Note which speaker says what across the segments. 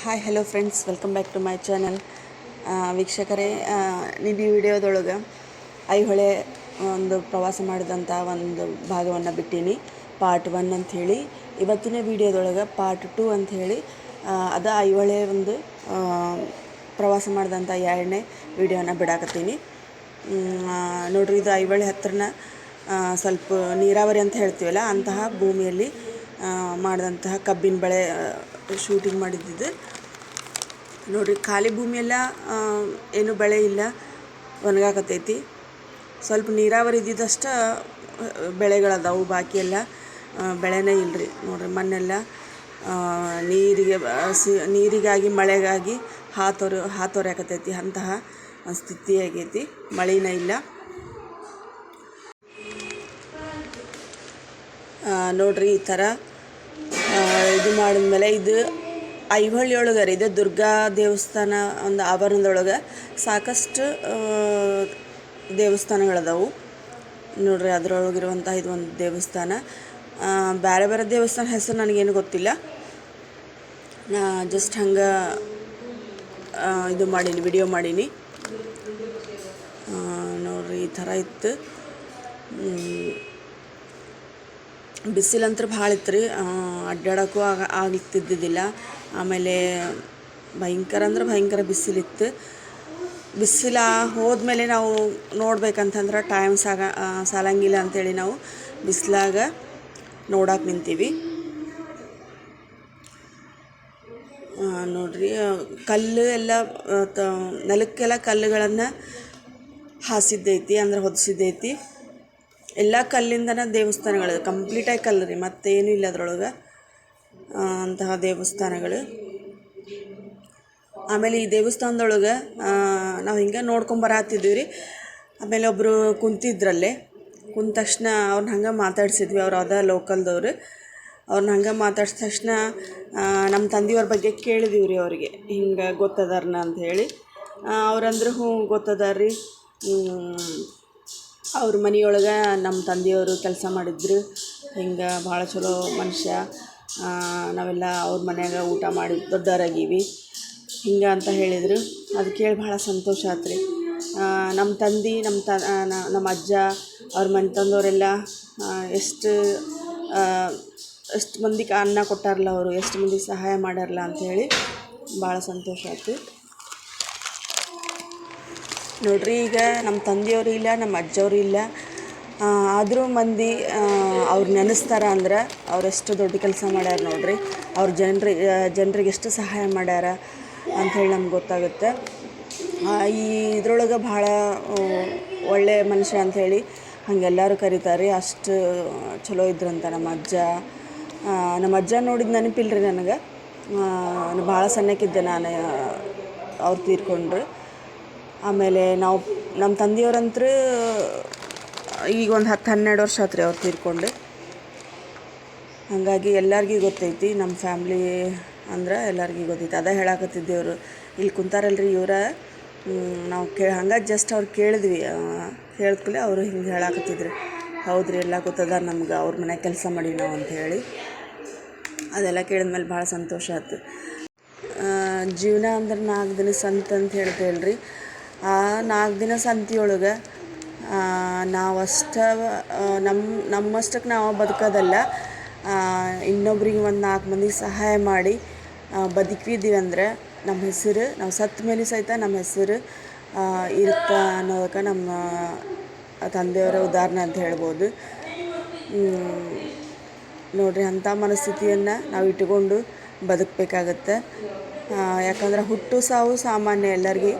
Speaker 1: Hi hello friends welcome back to my channel ವೀಕ್ಷಕರೇ ನಿಧಿ ವಿಡಿಯೋದೊಳಗೆ ಐಹೊಳೆ ಒಂದು ಪ್ರವಾಸ ಮಾಡಿದಂಥ ಒಂದು ಭಾಗವನ್ನು ಬಿಟ್ಟೀನಿ. ಪಾರ್ಟ್ ಒನ್ ಅಂಥೇಳಿ ಇವತ್ತಿನ ವಿಡಿಯೋದೊಳಗೆ ಪಾರ್ಟ್ ಟು ಅಂಥೇಳಿ ಅದ ಐಹೊಳೆ ಒಂದು ಪ್ರವಾಸ ಮಾಡಿದಂಥ ಎರಡನೇ ವಿಡಿಯೋನ ಬಿಡಾಕತ್ತೀನಿ. ನೋಡ್ರಿ, ಇದು ಐಹೊಳೆ ಹತ್ರನ ಸ್ವಲ್ಪ ನೀರಾವರಿ ಅಂತ ಹೇಳ್ತೀವಲ್ಲ, ಅಂತಹ ಭೂಮಿಯಲ್ಲಿ ಮಾಡಿದಂತಹ ಕಬ್ಬಿನ ಬೆಳೆ ಶೂಟಿಂಗ್ ಮಾಡಿದ್ದಿದ್ದು. ನೋಡಿರಿ, ಖಾಲಿ ಭೂಮಿಯೆಲ್ಲ ಏನು ಬೆಳೆ ಇಲ್ಲ ಒಣಗಾಕತ್ತೈತಿ ಸ್ವಲ್ಪ ನೀರಾವರಿ ಇದ್ದಿದ್ದಷ್ಟು ಬೆಳೆಗಳದಾವು ಬಾಕಿ ಎಲ್ಲ ಬೆಳೆನೇ ಇಲ್ಲರಿ ನೋಡ್ರಿ, ಮಣ್ಣೆಲ್ಲ ನೀರಿಗೆ ನೀರಿಗಾಗಿ, ಮಳೆಗಾಗಿ ಹಾತೊರೆ ಆಕತೈತಿ. ಅಂತಹ ಸ್ಥಿತಿ ಆಗೈತಿ. ಮಳೆನೇ ಇಲ್ಲ. ನೋಡ್ರಿ, ಈ ಥರ ಮಾಡಿದ್ಮೇಲೆ ಇದು ಐಹೊಳ್ಳಿ ಒಳಗೆ ರೀ ಇದು ದುರ್ಗಾ ದೇವಸ್ಥಾನ ಒಂದು ಆವರಣದೊಳಗೆ ಸಾಕಷ್ಟು ದೇವಸ್ಥಾನಗಳದಾವು. ನೋಡ್ರಿ ಅದರೊಳಗಿರುವಂಥ ಇದು ಒಂದು ದೇವಸ್ಥಾನ. ಬೇರೆ ಬೇರೆ ದೇವಸ್ಥಾನ ಹೆಸರು ನನಗೇನು ಗೊತ್ತಿಲ್ಲ. ನಾ ಜಸ್ಟ್ ಹಂಗೆ ಇದು ಮಾಡೀನಿ ವಿಡಿಯೋ ಮಾಡೀನಿ. ನೋಡ್ರಿ ಈ ಥರ ಇತ್ತು. ಬಿಸಿಲಂತ್ರ ಭಾಳ ಇತ್ತು ರೀ. ಅಡ್ಡಾಡೋಕ್ಕೂ ಆಗ ಆಗ್ತಿದ್ದಿದ್ದಿಲ್ಲ. ಆಮೇಲೆ ಭಯಂಕರ ಅಂದ್ರೆ ಭಯಂಕರ ಬಿಸಿಲಿತ್ತು. ಬಿಸಿಲ ಹೋದ್ಮೇಲೆ ನಾವು ನೋಡ್ಬೇಕಂತಂದ್ರೆ ಟೈಮ್ ಸಾಗ ಸಾಲಂಗಿಲ್ಲ ಅಂಥೇಳಿ ನಾವು ಬಿಸಿಲಾಗ ನೋಡಕ್ಕೆ ನಿಂತೀವಿ. ನೋಡ್ರಿ ಕಲ್ಲು ಎಲ್ಲ ತ, ನೆಲಕ್ಕೆಲ್ಲ ಕಲ್ಲುಗಳನ್ನು ಹಾಸಿದ್ದೈತಿ, ಅಂದ್ರೆ ಹೊದಿಸಿದ್ದೈತಿ. ಎಲ್ಲ ಕಲ್ಲಿಂದನ ದೇವಸ್ಥಾನಗಳು ಕಂಪ್ಲೀಟಾಗಿ ಕಲ್ಲು ರೀ, ಮತ್ತೇನು ಇಲ್ಲ ಅದ್ರೊಳಗೆ ಅಂತಹ ದೇವಸ್ಥಾನಗಳು. ಆಮೇಲೆ ಈ ದೇವಸ್ಥಾನದೊಳಗೆ ನಾವು ಹಿಂಗೆ ನೋಡ್ಕೊಂಬರತ್ತಿದ್ದೀವಿ ರೀ. ಆಮೇಲೆ ಒಬ್ಬರು ಕುಂತಿದ್ರಲ್ಲೇ, ಕುಂತ ತಕ್ಷಣ ಅವ್ರನ್ನ ಹಂಗೆ ಮಾತಾಡ್ಸಿದ್ವಿ, ಅವ್ರು ಅದ ಲೋಕಲ್ದವ್ರು. ಅವ್ರನ್ನ ಹಂಗೆ ಮಾತಾಡ್ಸಿದ ತಕ್ಷಣ ನಮ್ಮ ತಂದೆಯವ್ರ ಬಗ್ಗೆ ಕೇಳಿದೀವಿ ರೀ ಅವ್ರಿಗೆ, ಹಿಂಗೆ ಗೊತ್ತದಾರನ ಅಂತ ಹೇಳಿ. ಅವ್ರಂದ್ರೆ ಹ್ಞೂ ಗೊತ್ತದಾರ ರೀ ಅವ್ರ ಮನೆಯೊಳಗೆ ನಮ್ಮ ತಂದೆಯವರು ಕೆಲಸ ಮಾಡಿದ್ರು. ಹಿಂಗೆ ಭಾಳ ಚಲೋ ಮನುಷ್ಯ. ನಾವೆಲ್ಲ ಅವ್ರ ಮನ್ಯಾಗ ಊಟ ಮಾಡಿ ದೊಡ್ಡವರಾಗೀವಿ. ಹಿಂಗೆ ಅಂತ ಹೇಳಿದರು. ಅದು ಕೇಳಿ ಭಾಳ ಸಂತೋಷ ಆತ್ರಿ. ರೀ ನಮ್ಮ ತಂದೆ, ನಮ್ಮ ತ ನಮ್ಮ ಅಜ್ಜ, ಅವ್ರ ಮನೆ ತಂದವರೆಲ್ಲ ಎಷ್ಟು ಎಷ್ಟು ಮಂದಿಗೆ ಅನ್ನ ಕೊಟ್ಟಾರಲ್ಲ ಅವರು, ಎಷ್ಟು ಮಂದಿಗೆ ಸಹಾಯ ಮಾಡ್ಯಾರಲ್ಲ ಅಂಥೇಳಿ ಭಾಳ ಸಂತೋಷ ಆಯ್ತು ನೋಡ್ರಿ, ಈಗ ನಮ್ಮ ತಂದೆಯವರು ಇಲ್ಲ ನಮ್ಮ ಅಜ್ಜವರು ಇಲ್ಲ. ಆದರೂ ಮಂದಿ ಅವ್ರು ನೆನೆಸ್ತಾರ ಅಂದ್ರೆ ಅವರೆಷ್ಟು ದೊಡ್ಡ ಕೆಲಸ ಮಾಡ್ಯಾರ ನೋಡ್ರಿ. ಅವ್ರ ಜನರಿ ಜನರಿಗೆ ಎಷ್ಟು ಸಹಾಯ ಮಾಡ್ಯಾರ ಅಂಥೇಳಿ ನಮ್ಗೆ ಗೊತ್ತಾಗುತ್ತೆ. ಈ ಇದ್ರೊಳಗೆ ಭಾಳ ಒಳ್ಳೆ ಮನುಷ್ಯ ಅಂಥೇಳಿ ಹಂಗೆಲ್ಲರೂ ಕರೀತಾರೆ. ಅಷ್ಟು ಚಲೋ ಇದ್ರಂತ ನಮ್ಮ ಅಜ್ಜ. ನಮ್ಮ ಅಜ್ಜ ನೋಡಿದ ನೆನಪಿಲ್ಲ ರೀ ನನಗೆ ಭಾಳ ಸಣ್ಣಕ್ಕಿದ್ದೆ ನಾನು ಅವ್ರು ತೀರ್ಕೊಂಡ್ರು. ಆಮೇಲೆ ನಾವು ನಮ್ಮ ತಂದೆಯವ್ರಂತೂ ಈಗ ಒಂದು ಹತ್ತು ಹನ್ನೆರಡು ವರ್ಷ ಆತ್ರಿ ಅವ್ರು ತೀರ್ಕೊಂಡು. ಹಾಗಾಗಿ ಎಲ್ಲರಿಗೂ ಗೊತ್ತೈತಿ, ನಮ್ಮ ಫ್ಯಾಮ್ಲಿ ಅಂದ್ರೆ ಎಲ್ಲರಿಗೂ ಗೊತ್ತೈತಿ. ಅದೇ ಹೇಳಾಕತ್ತಿದ್ದೇವ್ರು ಇಲ್ಲಿ ಕುಂತಾರಲ್ರಿ ಇವರ? ನಾವು ಕೇ ಹಂಗೆ ಜಸ್ಟ್ ಅವ್ರು ಕೇಳಿದ್ವಿ ಕೇಳಿದ್ಕೂಲೆ ಅವರು ಹಿಂಗೆ ಹೇಳಾಕತ್ತಿದ್ರು. ಹೌದ್ರಿ, ಎಲ್ಲ ಗೊತ್ತದ ನಮ್ಗೆ, ಅವ್ರ ಮನೆ ಕೆಲಸ ಮಾಡಿ ನಾವು ಅಂತ ಹೇಳಿ. ಅದೆಲ್ಲ ಕೇಳಿದ್ಮೇಲೆ ಭಾಳ ಸಂತೋಷ ಆಯ್ತು ಜೀವನ ಅಂದ್ರೆ ನಾಲ್ಕು ದಿನ ಸಂತ ಅಂತ ಹೇಳ್ತೇವಲ್ರಿ ಆ, ನಾಲ್ಕು ದಿನ ಸಂತಿಯೊಳಗೆ ನಾವಷ್ಟ ನಮ್ಮ ನಮ್ಮಷ್ಟಕ್ಕೆ ನಾವು ಬದುಕೋದಲ್ಲ ಇನ್ನೊಬ್ರಿಗೆ ಒಂದು ನಾಲ್ಕು ಮಂದಿಗೆ ಸಹಾಯ ಮಾಡಿ ಬದುಕಿದ್ದೀವಿ ಅಂದರೆ ನಮ್ಮ ಹೆಸರು, ನಾವು ಸತ್ತ ಮೇಲೆ ಸಹಿತ ನಮ್ಮ ಹೆಸರು ಇರುತ್ತೆ ಅನ್ನೋದಕ್ಕೆ ನಮ್ಮ ತಂದೆಯವರ ಉದಾಹರಣೆ ಅಂತ ಹೇಳ್ಬೋದು. ನೋಡ್ರಿ ಅಂಥ ಮನಸ್ಥಿತಿಯನ್ನು ನಾವು ಇಟ್ಟುಕೊಂಡು ಬದುಕಬೇಕಾಗತ್ತೆ. ಯಾಕಂದ್ರೆ ಹುಟ್ಟು ಸಾವು ಸಾಮಾನ್ಯ ಎಲ್ಲರಿಗೆ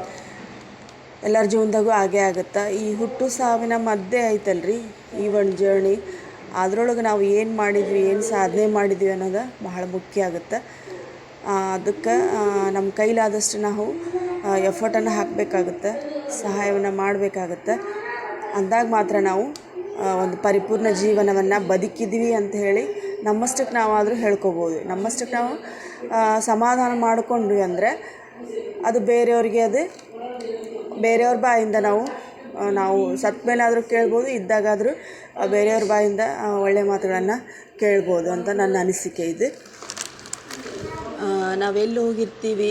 Speaker 1: ಎಲ್ಲರ ಜೀವನದಾಗೂ ಆಗೇ ಆಗುತ್ತೆ? ಈ ಹುಟ್ಟು ಸಾವಿನ ಮಧ್ಯೆ ಐತಲ್ರಿ ಈ ಒಂದು ಜರ್ನಿ ಅದರೊಳಗೆ ನಾವು ಏನು ಮಾಡಿದ್ವಿ, ಏನು ಸಾಧನೆ ಮಾಡಿದ್ವಿ ಅನ್ನೋದು ಬಹಳ ಮುಖ್ಯ ಆಗುತ್ತೆ? ಅದಕ್ಕೆ ನಮ್ಮ ಕೈಲಾದಷ್ಟು ನಾವು ಎಫರ್ಟನ್ನು ಹಾಕಬೇಕಾಗುತ್ತೆ? ಸಹಾಯವನ್ನು ಮಾಡಬೇಕಾಗತ್ತೆ? ಅಂದಾಗ ಮಾತ್ರ ನಾವು ಒಂದು ಪರಿಪೂರ್ಣ ಜೀವನವನ್ನು ಬದುಕಿದ್ವಿ ಅಂತ ಹೇಳಿ ನಮ್ಮಷ್ಟಕ್ಕೆ ನಾವಾದರೂ ಹೇಳ್ಕೊಬೋದು. ನಮ್ಮಷ್ಟಕ್ಕೆ ನಾವು ಸಮಾಧಾನ ಮಾಡಿಕೊಂಡ್ವಿ ಅಂದರೆ ಅದು ಬೇರೆಯವ್ರಿಗೆ ಅದು ಬೇರೆಯವ್ರ ಬಾಯಿಂದ ನಾವು ನಾವು ಸತ್ತ ಮೇಲಾದರೂ ಕೇಳ್ಬೋದು, ಇದ್ದಾಗಾದರೂ ಬೇರೆಯವ್ರ ಬಾಯಿಂದ ಒಳ್ಳೆಯ ಮಾತುಗಳನ್ನು ಕೇಳ್ಬೋದು ಅಂತ ನನ್ನ ಅನಿಸಿಕೆ ಇದೆ. ನಾವೆಲ್ಲಿ ಹೋಗಿರ್ತೀವಿ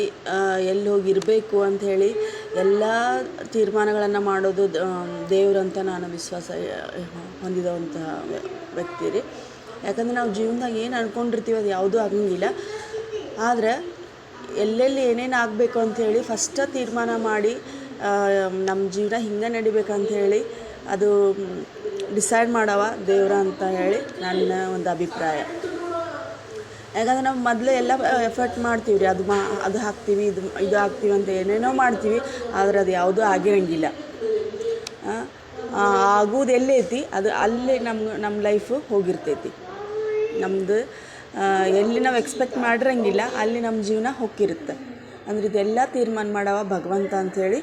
Speaker 1: ಎಲ್ಲಿ ಹೋಗಿರಬೇಕು ಅಂಥೇಳಿ ಎಲ್ಲ ತೀರ್ಮಾನಗಳನ್ನು ಮಾಡೋದು ದೇವರಂತ ನಾನು ವಿಶ್ವಾಸ ಹೊಂದಿದಂತಹ ವ್ಯಕ್ತಿ ರೀ ಯಾಕಂದ್ರೆ ನಾವು ಜೀವನದಾಗ ಏನು ಅಂದ್ಕೊಂಡಿರ್ತೀವಿ ಅದು ಯಾವುದೂ ಆಗಂಗಿಲ್ಲ ಆದ್ರೆ ಎಲ್ಲೆಲ್ಲಿ ಏನೇನು ಆಗಬೇಕು ಅಂಥೇಳಿ ಫಸ್ಟ ತೀರ್ಮಾನ ಮಾಡಿ ನಮ್ಮ ಜೀವನ ಹಿಂಗೆ ನಡಿಬೇಕಂಥೇಳಿ ಅದು ಡಿಸೈಡ್ ಮಾಡವ ದೇವ್ರ ಅಂತ ಹೇಳಿ ನನ್ನ ಒಂದು ಅಭಿಪ್ರಾಯ. ಯಾಕಂದ್ರೆ ನಾವು ಮೊದಲೇ ಎಲ್ಲ ಎಫರ್ಟ್ ಮಾಡ್ತೀವಿ ರೀ ಅದು ಮಾ, ಅದು ಹಾಕ್ತೀವಿ, ಇದು ಇದು ಹಾಕ್ತೀವಿ ಅಂತ ಏನೇನೋ ಮಾಡ್ತೀವಿ, ಆದರೆ ಅದು ಯಾವುದೂ ಆಗಿರಂಗಿಲ್ಲ ಆಗೋದು ಎಲ್ಲೈತಿ, ಅದು ಅಲ್ಲಿ ನಮ್ಮ ನಮ್ಮ ಲೈಫು ಹೋಗಿರ್ತೈತಿ. ನಮ್ಮದು ಎಲ್ಲಿ ನಾವು ಎಕ್ಸ್ಪೆಕ್ಟ್ ಮಾಡಿರಂಗಿಲ್ಲ, ಅಲ್ಲಿ ನಮ್ಮ ಜೀವನ ಹೊಕ್ಕಿರುತ್ತೆ. ಅಂದ್ರೆ ಇದೆಲ್ಲ ತೀರ್ಮಾನ ಮಾಡವ ಭಗವಂತ ಅಂಥೇಳಿ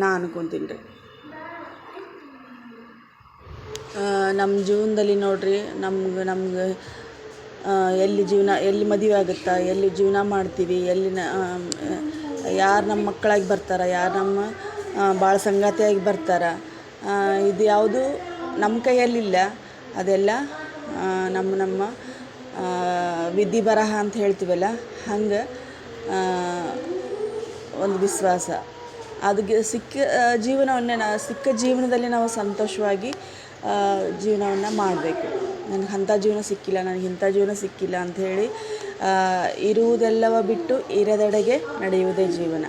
Speaker 1: ನಾ ಅನ್ಕೊತೀನಿ ರೀ. ನಮ್ಮ ಜೀವನದಲ್ಲಿ ನೋಡಿರಿ, ನಮ್ಗೆ ನಮ್ಗೆ ಎಲ್ಲಿ ಜೀವನ, ಎಲ್ಲಿ ಮದುವೆ ಆಗುತ್ತಾ, ಎಲ್ಲಿ ಜೀವನ ಮಾಡ್ತೀವಿ, ಎಲ್ಲಿ ಯಾರು ನಮ್ಮ ಮಕ್ಕಳಾಗಿ ಬರ್ತಾರೆ, ಯಾರು ನಮ್ಮ ಭಾಳ ಸಂಗಾತಿಯಾಗಿ ಬರ್ತಾರೆ ಇದು ಯಾವುದು ನಮ್ಮ ಕೈಯಲ್ಲಿಲ್ಲ, ಅದೆಲ್ಲ ನಮ್ಮ ನಮ್ಮ ವಿಧಿ ಬರಹ ಅಂತ ಹೇಳ್ತೀವಲ್ಲ, ಹಂಗೆ ಒಂದು ವಿಶ್ವಾಸ. ಅದಕ್ಕೆ ಸಿಕ್ಕ ಜೀವನವನ್ನೇ ನಾ, ಸಿಕ್ಕ ಜೀವನದಲ್ಲಿ ನಾವು ಸಂತೋಷವಾಗಿ ಜೀವನವನ್ನು ಮಾಡಬೇಕು. ನನಗೆ ಅಂಥ ಜೀವನ ಸಿಕ್ಕಿಲ್ಲ, ನನಗೆ ಇಂಥ ಜೀವನ ಸಿಕ್ಕಿಲ್ಲ ಅಂಥೇಳಿ ಇರುವುದೆಲ್ಲವ ಬಿಟ್ಟು ಇರದೆಡೆಗೆ ನಡೆಯುವುದೇ ಜೀವನ.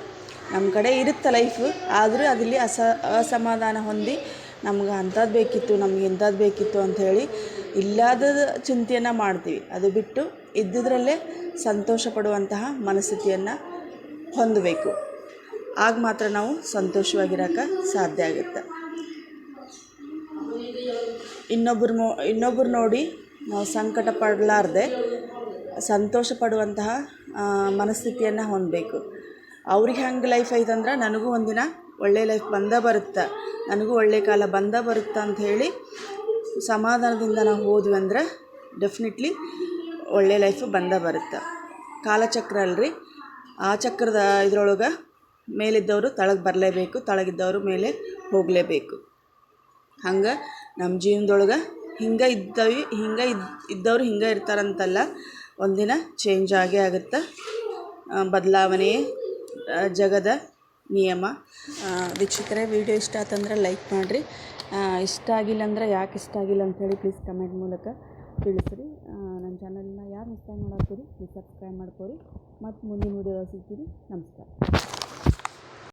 Speaker 1: ನಮ್ಮ ಕಡೆ ಇರುತ್ತೆ ಲೈಫು ಆದರೂ ಅದಲ್ಲಿ ಅಸ, ಅಸಮಾಧಾನ ಹೊಂದಿ ನಮ್ಗೆ ಅಂಥದ್ದು ಬೇಕಿತ್ತು, ನಮ್ಗೆ ಇಂಥದ್ದು ಬೇಕಿತ್ತು ಅಂಥೇಳಿ ಇಲ್ಲದ ಚಿಂತೆಯನ್ನು ಮಾಡ್ತೀವಿ. ಅದು ಬಿಟ್ಟು ಇದ್ದುದರಲ್ಲೇ ಸಂತೋಷ ಪಡುವಂತಹ ಮನಸ್ಥಿತಿಯನ್ನು ಹೊಂದಬೇಕು. ಆಗ ಮಾತ್ರ ನಾವು ಸಂತೋಷವಾಗಿರೋಕೆ ಸಾಧ್ಯ ಆಗುತ್ತೆ. ಇನ್ನೊಬ್ಬರು ನೋ ಇನ್ನೊಬ್ರು ನೋಡಿ ನಾವು ಸಂಕಟ ಪಡಲಾರ್ದೆ ಸಂತೋಷ ಪಡುವಂತಹ ಮನಸ್ಥಿತಿಯನ್ನು ಹೊಂದಬೇಕು. ಅವ್ರಿಗೆ ಹೆಂಗೆ ಲೈಫ್ ಐತಂದ್ರೆ ನನಗೂ ಒಂದಿನ ಒಳ್ಳೆಯ ಲೈಫ್ ಬಂದೇ ಬರುತ್ತೆ, ನನಗೂ ಒಳ್ಳೆಯ ಕಾಲ ಬಂದೇ ಬರುತ್ತೆ ಅಂತ ಹೇಳಿ ಸಮಾಧಾನದಿಂದ ನಾವು ಹೋದ್ವಿ ಅಂದರೆ ಡೆಫಿನೆಟ್ಲಿ ಒಳ್ಳೆಯ ಲೈಫು ಬಂದೇ ಬರುತ್ತೆ. ಕಾಲಚಕ್ರ ಅಲ್ರಿ? ಆ ಚಕ್ರದ ಇದ್ರೊಳಗೆ ಮೇಲಿದ್ದವರು ತಳಗೆ ಬರಲೇಬೇಕು, ತಳಗಿದ್ದವರು ಮೇಲೆ ಹೋಗಲೇಬೇಕು. ಹಂಗೆ ನಮ್ಮ ಜೀವನದೊಳಗೆ ಹಿಂಗೆ ಇದ್ದವಿ, ಹಿಂಗೆ ಇದ್ದವರು ಇದ್ದವ್ರು ಹಿಂಗೆ ಇರ್ತಾರಂತಲ್ಲ, ಒಂದಿನ ಚೇಂಜ್ ಆಗೇ ಆಗುತ್ತೆ. ಬದಲಾವಣೆ ಜಗದ ನಿಯಮ. ವೀಕ್ಷಕರೇ ವಿಡಿಯೋ ಇಷ್ಟ ಆತಂದ್ರೆ ಲೈಕ್ ಮಾಡಿರಿ. ಇಷ್ಟ ಆಗಿಲ್ಲ ಅಂದ್ರೆ ಯಾಕೆ ಇಷ್ಟ ಆಗಿಲ್ಲ ಅಂತೇಳಿ ಪ್ಲೀಸ್ ಕಮೆಂಟ್ ಮೂಲಕ ತಿಳಿಸ್ರಿ. ನನ್ನ ಚಾನಲ್ನ ಯಾರು ಟೈಮ್ ನೋಡತ್ತೀರಿ ಪ್ಲೀಸ್ ಸಬ್ಸ್ಕ್ರೈಬ್ ಮಾಡ್ಕೊರಿ. ಮತ್ತು ಮುಂದಿನ ವೀಡಿಯೋ ಸಿಗ್ತೀರಿ. ನಮಸ್ಕಾರ.